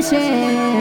谢谢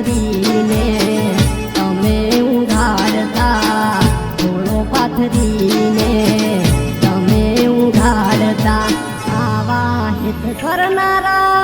પાથરીને તમે ઉઘાડતા થોડો પાથરીને તમે ઉઘાડતા આવા હિત કરનારા